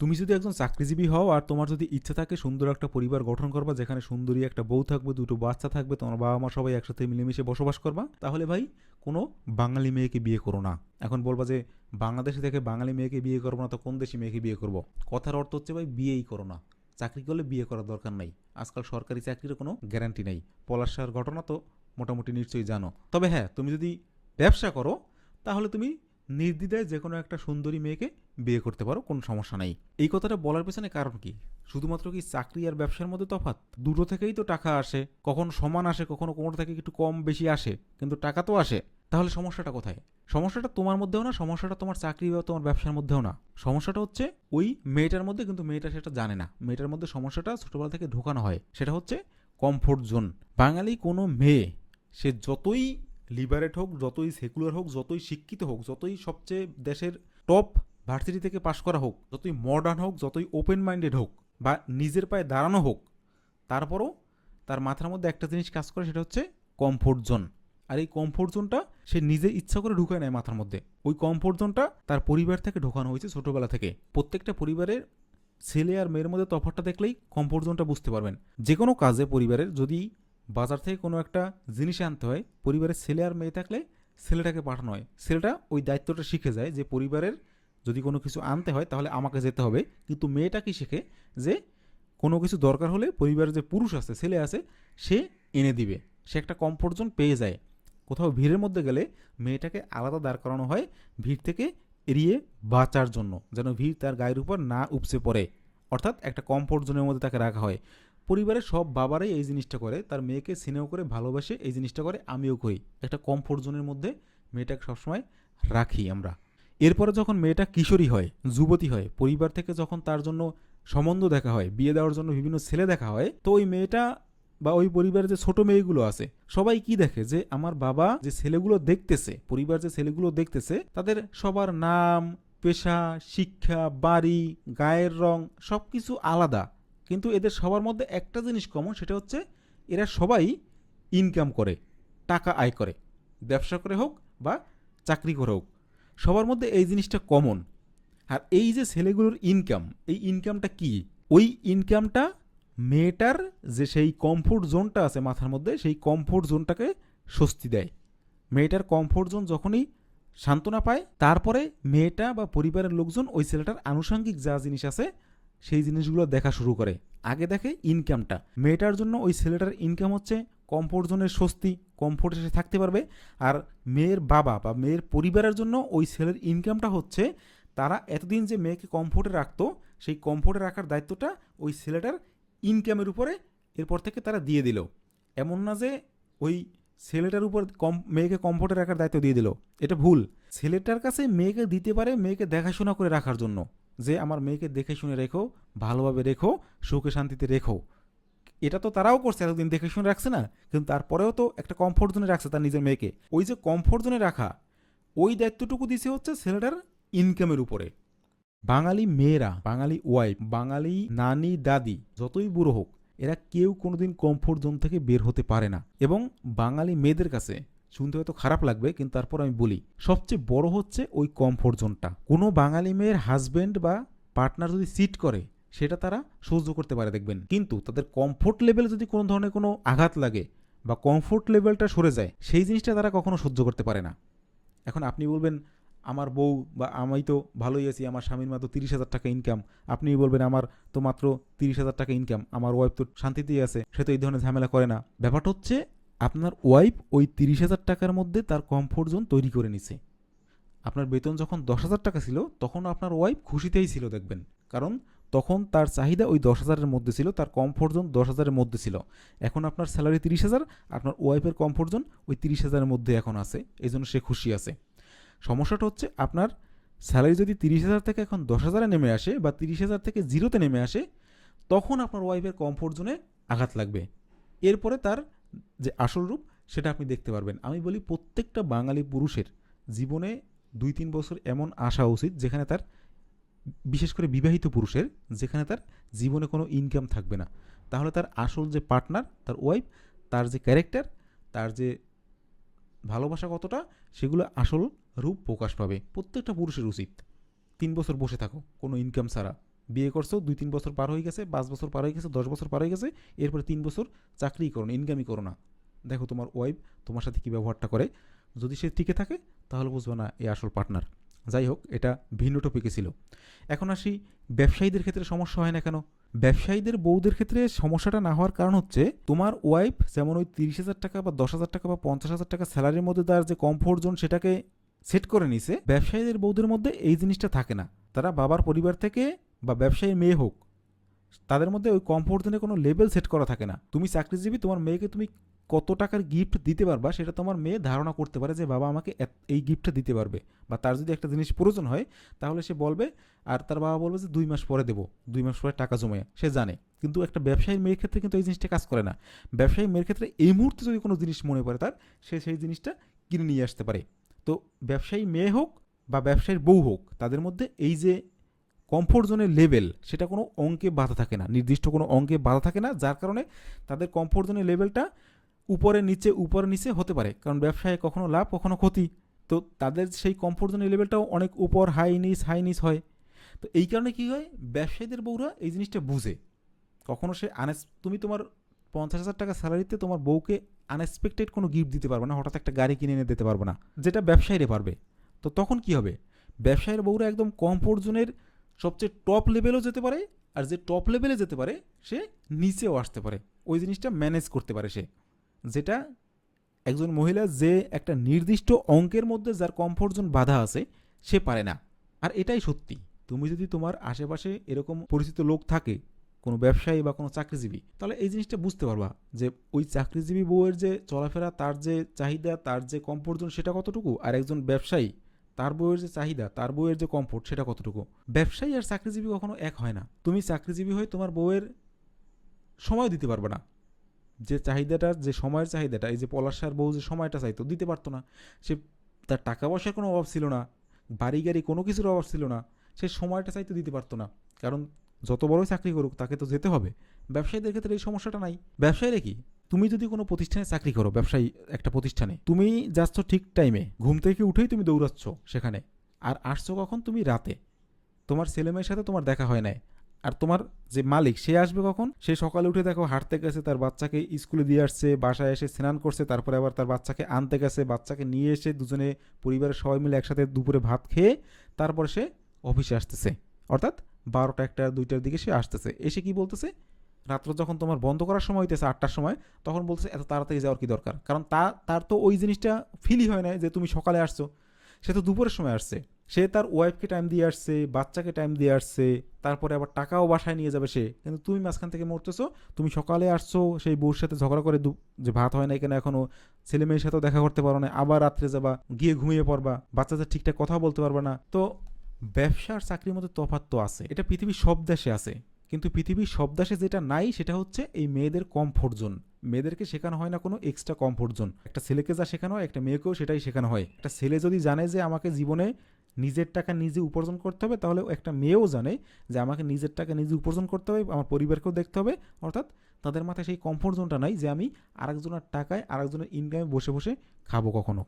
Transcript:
তুমি যদি একজন চাকরিজীবী হও আর তোমার যদি ইচ্ছা থাকে সুন্দর একটা পরিবার গঠন করবা, যেখানে সুন্দরী একটা বউ থাকবে, দুটো বাচ্চা থাকবে, তোমার বাবা মা সবাই একসাথে মিলেমিশে বসবাস করবা, তাহলে ভাই কোনো বাঙালি মেয়েকে বিয়ে করো না। এখন বলবা যে বাংলাদেশে থেকে বাঙালি মেয়েকে বিয়ে করব না, তো কোন দেশি মেয়েকে বিয়ে করব? কথার অর্থ হচ্ছে ভাই বিয়েই করো না। চাকরি করলে বিয়ে করার দরকার নাই। আজকাল সরকারি চাকরির কোনো গ্যারান্টি নেই। পলাশার ঘটনা তো মোটামুটি নিশ্চয়ই জানো। তবে হ্যাঁ তুমি যদি ব্যবসা করো, তাহলে তুমি নির্দ্বিধায় যে কোনো একটা সুন্দরী মেয়েকে বিয়ে করতে পারো, কোনো সমস্যা নাই। এই কথাটা বলার পেছনে কারণ কি? শুধুমাত্র কি চাকরি আর ব্যবসার মধ্যে তফাৎ? দুটো থেকেই তো টাকা আসে। কখনো সমান আসে, কখনো কোনোটা থেকে একটু কম বেশি আসে, কিন্তু টাকা তো আসে। তাহলে সমস্যাটা কোথায়? সমস্যাটা তোমার মধ্যেও না, সমস্যাটা তোমার চাকরি বা তোমার ব্যবসার মধ্যেও না। সমস্যাটা হচ্ছে ওই মেয়েটার মধ্যে, কিন্তু মেয়েটা সেটা জানে না। মেয়েটার মধ্যে সমস্যাটা ছোটবেলা থেকে ঢোকানো হয়। সেটা হচ্ছে কমফোর্ট জোন বাঙালি কোনো মেয়ে, সে যতই লিবারেট হোক, যতই সেকুলার হোক, যতই শিক্ষিত হোক, যতই সবচেয়ে দেশের টপ ভার্সিটি থেকে পাশ করা হোক, যতই মডার্ন হোক, যতই ওপেন মাইন্ডেড হোক বা নিজের পায়ে দাঁড়ানো হোক, তারপরও তার মাথার মধ্যে একটা জিনিস কাজ করে, সেটা হচ্ছে কমফোর্ট জোন আর এই কমফোর্ট জোনটা সে নিজে ইচ্ছা করে ঢুকায় নেয় মাথার মধ্যে। ওই কমফোর্ট জোনটা তার পরিবার থেকে ঢোকানো হয়েছে ছোটোবেলা থেকে। প্রত্যেকটা পরিবারের ছেলে আর মেয়ের মধ্যে তফাৎটা দেখলেই কমফোর্ট জোনটা বুঝতে পারবেন। যে কোনো কাজে পরিবারের যদি বাজার থেকে কোনো একটা জিনিস আনতে হয়, পরিবারের ছেলে আর মেয়ে থাকলে ছেলেটাকে পাঠানো হয়। ছেলেটা ওই দায়িত্বটা শিখে যায় যে পরিবারের যদি কোনো কিছু আনতে হয় তাহলে আমাকে যেতে হবে। কিন্তু মেয়েটা কি শেখে যে কোনো কিছু দরকার হলে পরিবারের যে পুরুষ আছে, ছেলে আছে, সে এনে দিবে। সে একটা কমফোর্ট জোন পেয়ে যায়। কোথাও ভিড়ের মধ্যে গেলে মেয়েটাকে আলাদা দাঁড় করানো হয় ভিড় থেকে এড়িয়ে বাঁচার জন্য, যেন ভিড় তার গায়ের উপর না উপচে পড়ে। অর্থাৎ একটা কমফোর্ট জোনের মধ্যে তাকে রাখা হয়। পরিবারের সব বাবারাই এই জিনিসটা করে, তার মেয়েকে স্নেহ করে, ভালোবাসে, এই জিনিসটা করে, আমিও করি। একটা কমফোর্ট জোনের মধ্যে মেয়েটাকে সবসময় রাখি আমরা। এরপরে যখন মেয়েটা কিশোরী হয়, যুবতী হয়, পরিবার থেকে যখন তার জন্য সম্বন্ধ দেখা হয়, বিয়ে দেওয়ার জন্য বিভিন্ন ছেলে দেখা হয়, তো ওই মেয়েটা বা ওই পরিবারের যে ছোট মেয়েগুলো আছে, সবাই কি দেখে? যে আমার বাবা যে ছেলেগুলো দেখতেছে, পরিবার যে ছেলেগুলো দেখতেছে, তাদের সবার নাম, পেশা, শিক্ষা, বাড়ি, গায়ের রং সব কিছু আলাদা। কিন্তু এদের সবার মধ্যে একটা জিনিস কমন সেটা হচ্ছে এরা সবাই ইনকাম করে, টাকা আয় করে, ব্যবসা করে হোক বা চাকরি করে হোক। সবার মধ্যে এই জিনিসটা কমন আর এই যে ছেলেগুলোর ইনকাম এই ইনকামটা কি? ওই ইনকামটা মেয়েটার যে সেই কমফোর্ট জোনটা আছে মাথার মধ্যে, সেই কমফোর্ট জোনটাকে স্বস্তি দেয়। মেয়েটার কমফোর্ট জোন যখনই সান্ত্বনা পায়, তারপরে মেয়েটা বা পরিবারের লোকজন ওই ছেলেটার আনুষঙ্গিক যা জিনিস আছে সেই জিনিসগুলো দেখা শুরু করে। আগে দেখে ইনকামটা মেয়েটার জন্য ওই ছেলেটার ইনকাম হচ্ছে কমফোর্ট জোনের স্বস্তি কমফোর্টে সে থাকতে পারবে। আর মেয়ের বাবা বা মেয়ের পরিবারের জন্য ওই ছেলের ইনকামটা হচ্ছে তারা এতদিন যে মেয়েকে কমফোর্টে রাখতো, সেই কমফোর্টে রাখার দায়িত্বটা ওই ছেলেটার ইনকামের উপরে এরপর থেকে তারা দিয়ে দিল। এমন না যে ওই ছেলেটার উপর কম মেয়েকে কমফোর্টে রাখার দায়িত্ব দিয়ে দিল। এটা ভুল। ছেলেটার কাছে মেয়েকে দিতে পারে, মেয়েকে দেখাশোনা করে রাখার জন্য। যে আমার মেয়েকে দেখে শুনে রেখো, ভালোভাবে রেখো, সুখে শান্তিতে রেখো। এটা তো তারাও করছে, এতদিন দেখে শুনে রাখছে না, কিন্তু তারপরেও তো একটা কমফোর্ট জোনে রাখছে তার নিজের মেয়েকে। ওই যে কমফোর্ট জোনে রাখা, ওই দায়িত্বটুকু দিছে হচ্ছে ছেলেটার ইনকামের উপরে। বাঙালি মেয়েরা, বাঙালি ওয়াইফ বাঙালি নানি, দাদি, যতই বুড়ো হোক, এরা কেউ কোনোদিন কমফোর্ট জোন থেকে বের হতে পারে না। এবং বাঙালি মেয়েদের কাছে শুনতে হয়তো খারাপ লাগবে, কিন্তু তারপর আমি বলি, সবচেয়ে বড় হচ্ছে ওই কমফোর্ট জোনটা কোনো বাঙালি মেয়ের হাজবেন্ড বা পার্টনার যদি সিট করে, সেটা তারা সহ্য করতে পারে, দেখবেন। কিন্তু তাদের কমফোর্ট লেভেলে যদি কোনো ধরনের কোনো আঘাত লাগে বা কমফোর্ট লেভেলটা সরে যায়, সেই জিনিসটা তারা কখনো সহ্য করতে পারে না। এখন আপনি বলবেন, আমার বউ বা আমি তো ভালোই আছি, আমার স্বামীর মাত্র তিরিশ হাজার টাকা ইনকাম আপনি বলবেন, আমার তো মাত্র তিরিশ হাজার টাকা ইনকাম আমার ওয়াইফ তো শান্তিতেই আছে, সে তো এই ধরনের ঝামেলা করে না। ব্যাপারটা হচ্ছে আপনার ওয়াইফ ওই তিরিশ হাজার টাকার মধ্যে তার কমফোর্ট জোন তৈরি করে নিছে। আপনার বেতন যখন দশ হাজার টাকা ছিল, তখন আপনার ওয়াইফ খুশিতেই ছিল, দেখবেন। কারণ তখন তার চাহিদা ওই দশ হাজারের মধ্যে ছিল, তার কমফোর্ট জোন দশ হাজারের মধ্যে ছিল। এখন আপনার স্যালারি তিরিশ হাজার, আপনার ওয়াইফের কমফোর্ট জোন ওই তিরিশ হাজারের মধ্যে এখন আছে, এই জন্য সে খুশি আছে। সমস্যাটা হচ্ছে, আপনার স্যালারি যদি তিরিশ হাজার থেকে এখন দশ হাজারে নেমে আসে বা তিরিশ হাজার থেকে জিরোতে নেমে আসে, তখন আপনার ওয়াইফের কমফোর্ট জোনে আঘাত লাগবে। এরপরে তার যে আসল রূপ, সেটা আপনি দেখতে পারবেন। আমি বলি প্রত্যেকটা বাঙালি পুরুষের জীবনে দুই তিন বছর এমন আসা উচিত যেখানে তার বিশেষ করে বিবাহিত পুরুষের, যেখানে তার জীবনে কোনো ইনকাম থাকবে না। তাহলে তার আসল যে পার্টনার তার ওয়াইফ তার যে ক্যারেক্টার তার যে ভালোবাসা কতটা, সেগুলো আসল রূপ প্রকাশ পাবে। প্রত্যেকটা পুরুষের উচিত। তিন বছর বসে থাকো, কোনো ইনকাম ছাড়া। বিয়ে করছ, দুই তিন বছর পার হয়ে গেছে, পাঁচ বছর পার হয়ে গেছে, দশ বছর পার হয়ে গেছে, এরপরে তিন বছর চাকরিই করো না ইনকামই করো না দেখো তোমার ওয়াইফ তোমার সাথে কী ব্যবহারটা করে। যদি সে টিকে থাকে, তাহলে বুঝবে না এ আসল পার্টনার যাই হোক, এটা ভিন্ন টপিকে ছিল। এখন আসি, ব্যবসায়ীদের ক্ষেত্রে সমস্যা হয় না কেন? ব্যবসায়ীদের বউদের ক্ষেত্রে সমস্যাটা না হওয়ার কারণ হচ্ছে, তোমার ওয়াইফ যেমন ওই তিরিশ হাজার টাকা বা দশ হাজার টাকা বা পঞ্চাশ হাজার টাকা স্যালারির মধ্যে তার যে কমফোর্ট জোন সেটাকে সেট করে নিছে, ব্যবসায়ীদের বউদের মধ্যে এই জিনিসটা থাকে না। তারা বাবার পরিবার থেকে বা ব্যবসায়ী মেয়ে হোক, তাদের মধ্যে ওই কমফোর্ট জোনে কোনো লেভেল সেট করা থাকে না। তুমি চাকরিজীবী, তোমার মেয়েকে তুমি কত টাকার গিফট দিতে পারবা সেটা তোমার মেয়ে ধারণা করতে পারে যে বাবা আমাকে এই গিফটটা দিতে পারবে। বা তার যদি একটা জিনিস প্রয়োজন হয়, তাহলে সে বলবে আর তার বাবা বলবে যে দুই মাস পরে দেবো, দুই মাস পরে টাকা জমে, সে জানে। কিন্তু একটা ব্যবসায়ী মেয়ের ক্ষেত্রে কিন্তু এই জিনিসটা কাজ করে না। ব্যবসায়ী মেয়ের ক্ষেত্রে এই মুহূর্তে যদি কোনো জিনিস মনে পড়ে তার, সে সেই জিনিসটা কিনে নিয়ে আসতে পারে। তো ব্যবসায়ী মেয়ে হোক বা ব্যবসায়ীর বউ হোক, তাদের মধ্যে এই যে কমফোর্ট জোনের লেভেল সেটা কোনো অঙ্কে বাধা থাকে না, নির্দিষ্ট কোনো অঙ্কে বাধা থাকে না, যার কারণে তাদের কমফোর্ট জোনের লেভেলটা উপরে নিচে উপরে নিচে হতে পারে। কারণ ব্যবসায় কখনো লাভ, কখনো ক্ষতি। তো তাদের সেই কমফোর্ট জোনের লেভেলটাও অনেক উপর হাই নিচ হাই নিচ হয়। তো এই কারণে কী হয়? ব্যবসায়ীদের বউরা এই জিনিসটা বুঝে। কখনো সে আনএস তুমি তোমার পঞ্চাশ হাজার টাকা স্যালারিতে তোমার বউকে আনএক্সপেক্টেড কোনো গিফট দিতে পারবে না, হঠাৎ একটা গাড়ি কিনে এনে দিতে পারবে না, যেটা ব্যবসায়ীরা পারবে। তো তখন কি হবে? ব্যবসায়ীর বউরা একদম কমফোর্ট জোনের সবচেয়ে টপ লেভেলেও যেতে পারে, আর যে টপ লেভেলে যেতে পারে, সে নিচেও আসতে পারে। ওই জিনিসটা ম্যানেজ করতে পারে সে। যেটা একজন মহিলা যে একটা নির্দিষ্ট অঙ্কের মধ্যে যার কমফোর্ট জোন বাধা আছে, সে পারে না। আর এটাই সত্যি। তুমি যদি তোমার আশেপাশে এরকম পরিচিত লোক থাকে, কোনো ব্যবসায়ী বা কোনো চাকরিজীবী, তাহলে এই জিনিসটা বুঝতে পারবা যে ওই চাকরিজীবী বউয়ের যে চলাফেরা, তার যে চাহিদা, তার যে কমফোর্ট জোন সেটা কতটুকু? আর একজন ব্যবসায়ী তার বইয়ের যে চাহিদা, তার বইয়ের যে কমফোর্ট সেটা কতটুকু? ব্যবসায়ী আর চাকরিজীবী কখনো এক হয় না। তুমি চাকরিজীবী হয়ে তোমার বউয়ের সময় দিতে পারবে না। যে চাহিদাটা, যে সময়ের চাহিদাটা, এই যে পলাশার বউ যে সময়টা চাইতো, দিতে পারতো না। সে তার টাকা পয়সার কোনো অভাব ছিল না, বাড়ি গাড়ি কোনো কিছুর অভাব ছিল না, সে সময়টা চাইতে দিতে পারতো না। কারণ যত বড়ই চাকরি করুক, তাকে তো যেতে হবে। ব্যবসায়ীদের ক্ষেত্রে এই সমস্যাটা নাই। ব্যবসায়ীরা কি? তুমি যদি কোনো প্রতিষ্ঠানে চাকরি করো, ব্যবসায়ী একটা প্রতিষ্ঠানে, তুমি যাচ্ছ ঠিক টাইমে ঘুম থেকে উঠেই তুমি দৌড়াচ্ছ সেখানে, আর আসছো কখন তুমি রাতে। তোমার ছেলেমেয়ের সাথে তোমার দেখা হয় নাই, আর তোমার যে মালিক, সে আসবে কখন? সে সকালে উঠে দেখো হাঁটতে গেছে, তার বাচ্চাকে স্কুলে দিয়ে আসছে, বাসায় এসে স্নান করছে, তারপরে আবার তার বাচ্চাকে আনতে গেছে, বাচ্চাকে নিয়ে এসে দুজনে পরিবারের সবাই মিলে একসাথে দুপুরে ভাত খেয়ে তারপরে সে অফিসে আসতেছে। অর্থাৎ বারোটা, একটা, দুইটার দিকে সে আসতেছে। এসে কি বলতেছে? রাত্র যখন তোমার বন্ধ করার সময় হইতেছে আটটার সময়, তখন বলতেছে এত তাড়াতাড়ি যাওয়ার কি দরকার? কারণ তা, তার তো ওই জিনিসটা ফিলই হয় না যে তুমি সকালে আসছো। সে তো দুপুরের সময় আসছে। সে তার ওয়াইফকে টাইম দিয়ে আসছে, বাচ্চাকে টাইম দিয়ে আসছে, তারপরে আবার টাকাও বাসায় নিয়ে যাবে সে। কিন্তু তুমি মাঝখান থেকে মরতেছো, তুমি সকালে আসছো, সেই বউর সাথে ঝগড়া করে যে ভাত হয় না এখানে এখনও, ছেলে মেয়ের সাথেও দেখা করতে পারো না আবার রাত্রে যাবা, গিয়ে ঘুমিয়ে পড়বা, বাচ্চাদের ঠিকঠাক কথা বলতে পারবে না। তো ব্যবসার চাকরির মধ্যে তফাৎ তো আছে। এটা পৃথিবীর সব দেশে আছে। কিন্তু পৃথিবীর সব দেশে যেটা নাই সেটা হচ্ছে এই মেয়েদের কমফোর্ট জোন মেয়েদেরকে শেখানো হয় না কোনো এক্সট্রা কমফোর্ট জোন একটা ছেলেকে যা শেখানো হয়, একটা মেয়েকেও সেটাই শেখানো হয়। একটা ছেলে যদি জানে যে আমাকে জীবনে নিজের টাকা নিজে উপার্জন করতে হবে, তাহলে একটা মেয়েও জানে যে আমাকে নিজের টাকা নিজে উপার্জন করতে হবে, আমার পরিবারকেও দেখতে হবে। অর্থাৎ তাদের মাথায় সেই কমফোর্ট জোনটা নাই যে আমি আরেকজনের টাকায় আরেকজনের ইনকামে বসে বসে খাব কখনো।